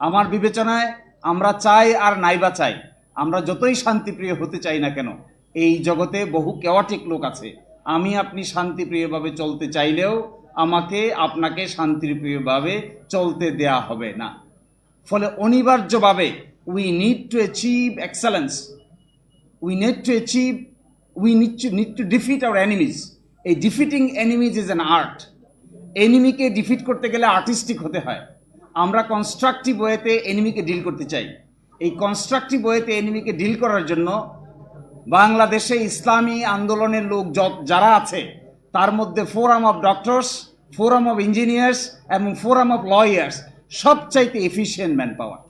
আমার বিবেচনায় আমরা চাই আর নাইবা চাই। আমরা যতই শান্তিপ্রিয় হতে চাই না কেন, এই জগতে বহু কেওয়াটিক লোক আছে। আমি আপনি শান্তিপ্রিয়ভাবে চলতে চাইলেও আমাকে আপনাকে শান্তিপ্রিয়ভাবে চলতে দেয়া হবে না। ফলে অনিবার্যভাবে we need to achieve excellence we need to achieve we need to need to defeat our enemies. এই defeating enemies is an art এনিমিকে defeat করতে গেলে আর্টিস্টিক হতে হয়। আমরা কনস্ট্রাকটিভ ওয়েতে এনিমিকে ডিল করতে চাই। এই কনস্ট্রাকটিভ ওয়েতে এনিমিকে ডিল করার জন্য বাংলাদেশে ইসলামী আন্দোলনের লোক যারা আছে, তার মধ্যে forum of doctors forum of engineers এবং ফোরাম অফ লয়ার্স সবচাইতে এফিসিয়েন্ট ম্যান পাওয়ার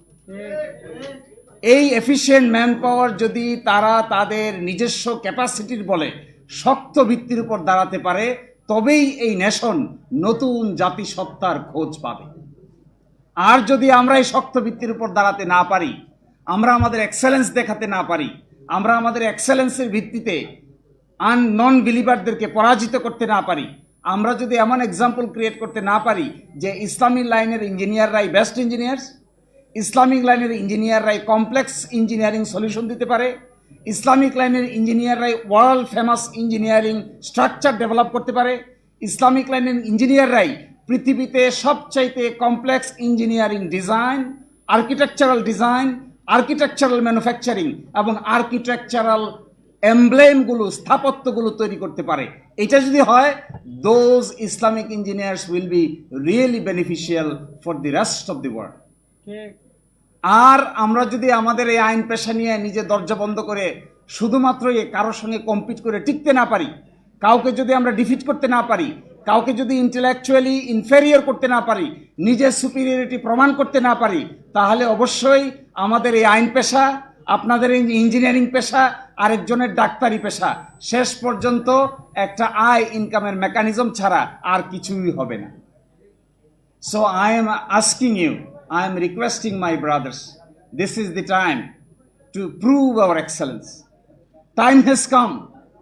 এই এফিসিয়েন্ট ম্যান পাওয়ার যদি তারা তাদের নিজস্ব ক্যাপাসিটির বলে শক্ত ভিত্তির উপর দাঁড়াতে পারে, তবেই এই নেশন নতুন জাতিসত্তার খোঁজ পাবে। আর যদি আমরা এই শক্ত ভিত্তির উপর দাঁড়াতে না পারি, আমরা আমাদের এক্সেলেন্স দেখাতে না পারি, আমরা আমাদের এক্সেলেন্সের ভিত্তিতে আন নন বিলিভারদেরকে পরাজিত করতে না পারি, আমরা যদি এমন এক্সাম্পল ক্রিয়েট করতে না পারি যে ইসলামিক লাইনের ইঞ্জিনিয়াররাই বেস্ট ইঞ্জিনিয়ার্স ইসলামিক লাইনের ইঞ্জিনিয়াররাই কমপ্লেক্স ইঞ্জিনিয়ারিং সলিউশন দিতে পারে ইসলামিক লাইনের ইঞ্জিনিয়াররাই world famous engineering structure develop করতে পারে, ইসলামিক লাইনের ইঞ্জিনিয়াররাই পৃথিবীতে সবচাইতে complex engineering design architectural design architectural manufacturing এবং আর্কিটেকচারাল এমব্লেমগুলো স্থাপত্যগুলো তৈরি করতে পারে। এটা যদি হয় those Islamic engineers will be really beneficial for the rest of the world আর আমরা যদি আমাদের এই আইন পেশা নিয়ে নিজে দরজা বন্ধ করে শুধুমাত্র কারোর সঙ্গে কম্পিট করে টিকতে না পারি কাউকে যদি আমরা ডিফিট করতে না পারি কাউকে যদি ইন্টেলেকচুয়ালি ইনফেরিয়র করতে না পারি, নিজের সুপিরিয়রিটি প্রমাণ করতে না পারি, তাহলে অবশ্যই আমাদের এই আইন পেশা, আপনাদের এই ইঞ্জিনিয়ারিং পেশা, আরেকজনের ডাক্তারি পেশা, শেষ পর্যন্ত একটা আয় ইনকামের মেকানিজম ছাড়া আর কিছুই হবে না so I am asking you I am requesting my brothers this is the time to prove our excellence. Time has come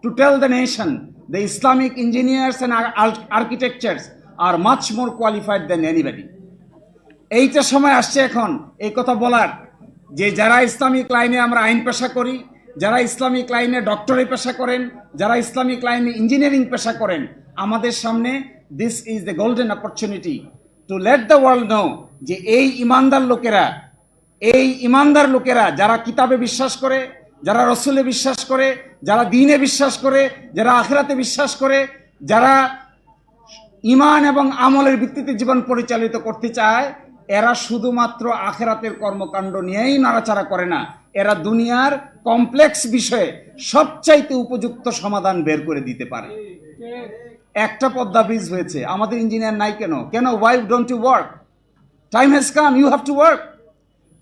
to tell the nation engineers and ar- ar- architects are much more qualified than anybody. এইটা সময় আসছে এখন, এই কথা বলার যে যারা Islamic লাইনে আমরা আইন পেশা করি, যারা ইসলামিক লাইনে ডক্টরি পেশা করেন, যারা ইসলামিক লাইনে ইঞ্জিনিয়ারিং পেশা করেন, আমাদের সামনে this is the golden opportunity to let the world know যে এই ইমানদার লোকেরা, এই ইমানদার লোকেরা যারা কিতাবে বিশ্বাস করে যারা রসুলে বিশ্বাস করে, যারা দিনে বিশ্বাস করে, যারা আখরাতে বিশ্বাস করে, যারা ইমান এবং আমলের ভিত্তিতে জীবন পরিচালিত করতে চায়, এরা শুধুমাত্র আখেরাতের কর্মকাণ্ড নিয়েই নাড়াচাড়া করে না। এরা দুনিয়ার কমপ্লেক্স বিষয়ে সবচাইতে উপযুক্ত সমাধান বের করে দিতে পারে। একটা পদ্মা ব্রিজ হয়েছে। আমাদের ইঞ্জিনিয়ার নাই কেন? কেন? Why don't you work time has come you have to work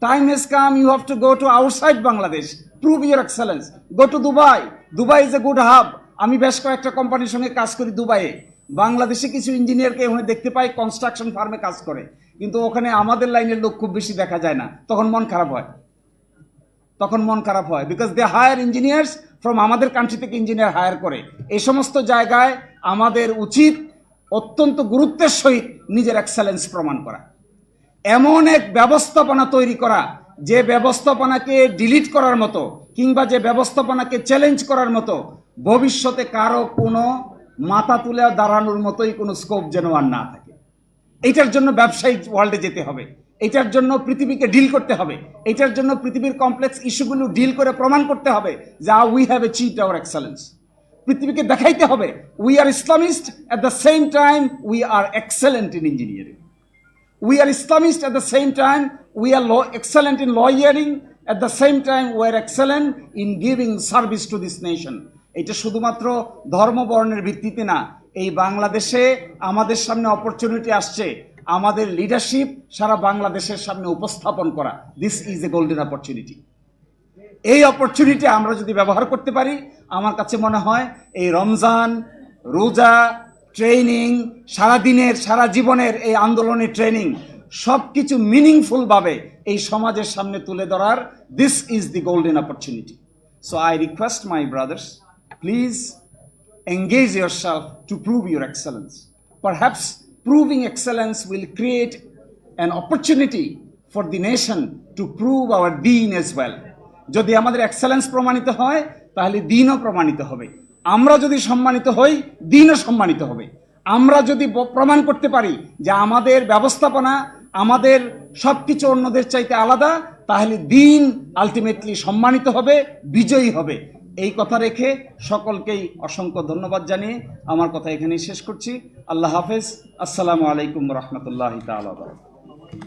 time has come you have to go to outside Bangladesh prove your excellence go to Dubai Dubai is a good hub আমি বেশ কয়েকটা কোম্পানির সঙ্গে কাজ করি দুবাইয়ে। বাংলাদেশে কিছু ইঞ্জিনিয়ারকে ওখানে দেখতে পাই কনস্ট্রাকশন ফার্মে কাজ করে। কিন্তু ওখানে আমাদের লাইনের লোক খুব বেশি দেখা যায় না। তখন মন খারাপ হয়। তখন মন খারাপ হয়। Because they hire engineers from আমাদের কান্ট্রি থেকে ইঞ্জিনিয়ার হায়ার করে। এই সমস্ত জায়গায় আমাদের উচিত অত্যন্ত গুরুত্বের সহিত নিজের এক্সেলেন্স প্রমাণ করা। এমন এক ব্যবস্থাপনা তৈরি করা যে ব্যবস্থাপনাকে ডিলিট করার মতো কিংবা যে ব্যবস্থাপনাকে চ্যালেঞ্জ করার মতো, ভবিষ্যতে কারও কোনো মাথা তুলে দাঁড়ানোর মতোই কোনো স্কোপ যেন আর না থাকে। এটার জন্য ব্যবসায়িক ওয়ার্ল্ডে যেতে হবে। এটার জন্য পৃথিবীকে ডিল করতে হবে। এটার জন্য পৃথিবীর কমপ্লেক্স ইস্যুগুলো ডিল করে প্রমাণ করতে হবে যে we have achieved our excellence পৃথিবীকে দেখাইতে হবে we are Islamist at the same time we are excellent in engineering we are Islamist at the same time, we are law, excellent in lawyering, at the same time we are excellent in giving service to this nation. এটা শুধুমাত্র ধর্ম বর্ণের ভিত্তিতে না এই বাংলাদেশে আমাদের সামনে অপরচুনিটি আসছে আমাদের লিডারশিপ সারা বাংলাদেশের সামনে উপস্থাপন করা। This is a golden opportunity এই অপরচুনিটি আমরা যদি ব্যবহার করতে পারি আমার কাছে মনে হয় এই রমজান রোজা ট্রেনিং সারাদিনের, সারা জীবনের এই আন্দোলনের ট্রেনিং সব কিছু মিনিংফুলভাবে এই সমাজের সামনে তুলে ধরার this is the golden opportunity so I request my brothers please engage yourself to prove your excellence. Perhaps proving excellence will create an opportunity for the nation to prove our দিন as well যদি আমাদের excellence প্রমাণিত হয়, তাহলে দিনও প্রমাণিত হবে। আমরা যদি সম্মানিত হই, দিনও সম্মানিত হবে। আমরা যদি প্রমাণ করতে পারি যে আমাদের ব্যবস্থাপনা, আমাদের সব কিছু অন্যদের চাইতে আলাদা, তাহলে দিন আলটিমেটলি সম্মানিত হবে, বিজয়ী হবে। এই কথা রেখে সকলকেই অসংখ্য ধন্যবাদ জানিয়ে আমার কথা এখানেই শেষ করছি। আল্লাহ হাফেজ। আসসালামু আলাইকুম রহমতুল্লাহ তালা